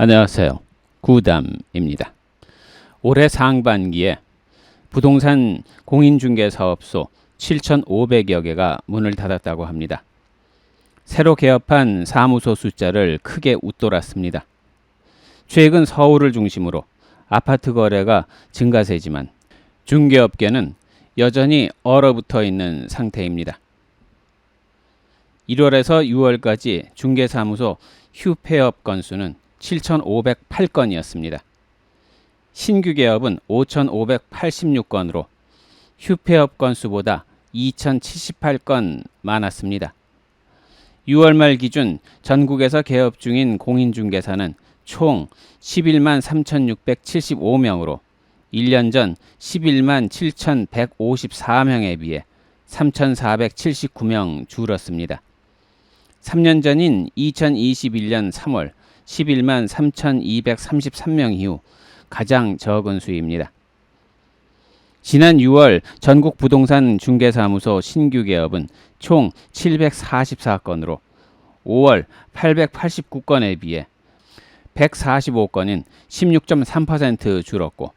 안녕하세요. 구담입니다. 올해 상반기에 부동산 공인중개 사업소 7,500여 개가 문을 닫았다고 합니다. 새로 개업한 사무소 숫자를 크게 웃돌았습니다. 최근 서울을 중심으로 아파트 거래가 증가세지만 중개업계는 여전히 얼어붙어 있는 상태입니다. 1월에서 6월까지 중개사무소 휴폐업 건수는 7,508건이었습니다. 신규 개업은 5,586건으로 휴폐업 건수보다 2,078건 많았습니다. 6월 말 기준 전국에서 개업 중인 공인중개사는 총 11만 3,675명으로 1년 전 11만 7,154명에 비해 3,479명 줄었습니다. 3년 전인 2021년 3월 11만 3,233명 이후 가장 적은 수입니다. 지난 6월 전국 부동산 중개사무소 신규 개업은 총 744건으로 5월 889건에 비해 145건인 16.3% 줄었고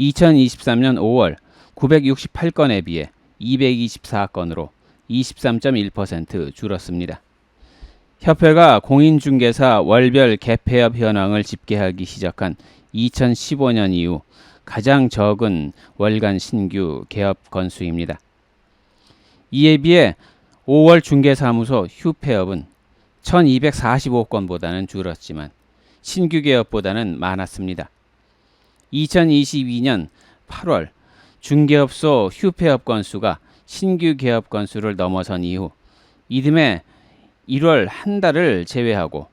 2023년 5월 968건에 비해 224건으로 23.1% 줄었습니다. 협회가 공인중개사 월별 개폐업 현황을 집계하기 시작한 2015년 이후 가장 적은 월간 신규 개업 건수입니다. 이에 비해 5월 중개사무소 휴폐업은 1245건보다는 줄었지만 신규 개업보다는 많았습니다. 2022년 8월 중개업소 휴폐업 건수가 신규 개업 건수를 넘어선 이후 이듬해 1월 한 달을 제외하고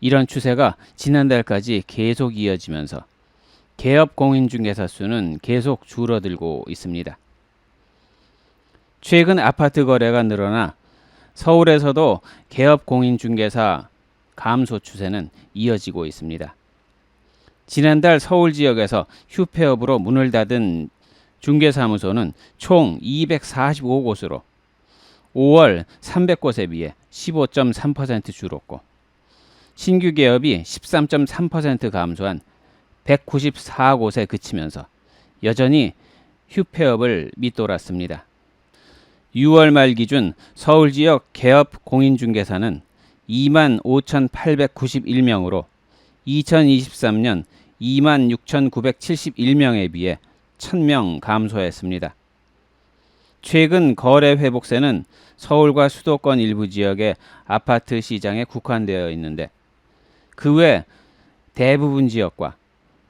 이런 추세가 지난달까지 계속 이어지면서 개업 공인중개사 수는 계속 줄어들고 있습니다. 최근 아파트 거래가 늘어나 서울에서도 개업 공인중개사 감소 추세는 이어지고 있습니다. 지난달 서울 지역에서 휴폐업으로 문을 닫은 중개사무소는 총 245곳으로 5월 300곳에 비해 15.3% 줄었고 신규 개업이 13.3% 감소한 194곳에 그치면서 여전히 휴폐업을 밑돌았습니다. 6월 말 기준 서울 지역 개업 공인중개사는 2만 5,891명으로 2023년 2만 6,971명에 비해 1,000명 감소했습니다. 최근 거래 회복세는 서울과 수도권 일부 지역의 아파트 시장에 국한되어 있는데 그 외 대부분 지역과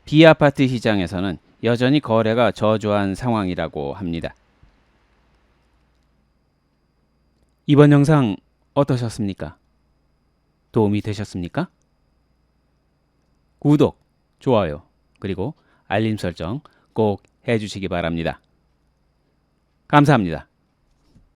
비아파트 시장에서는 여전히 거래가 저조한 상황이라고 합니다. 이번 영상 어떠셨습니까? 도움이 되셨습니까? 구독, 좋아요, 그리고 알림 설정 꼭 해주시기 바랍니다. 감사합니다.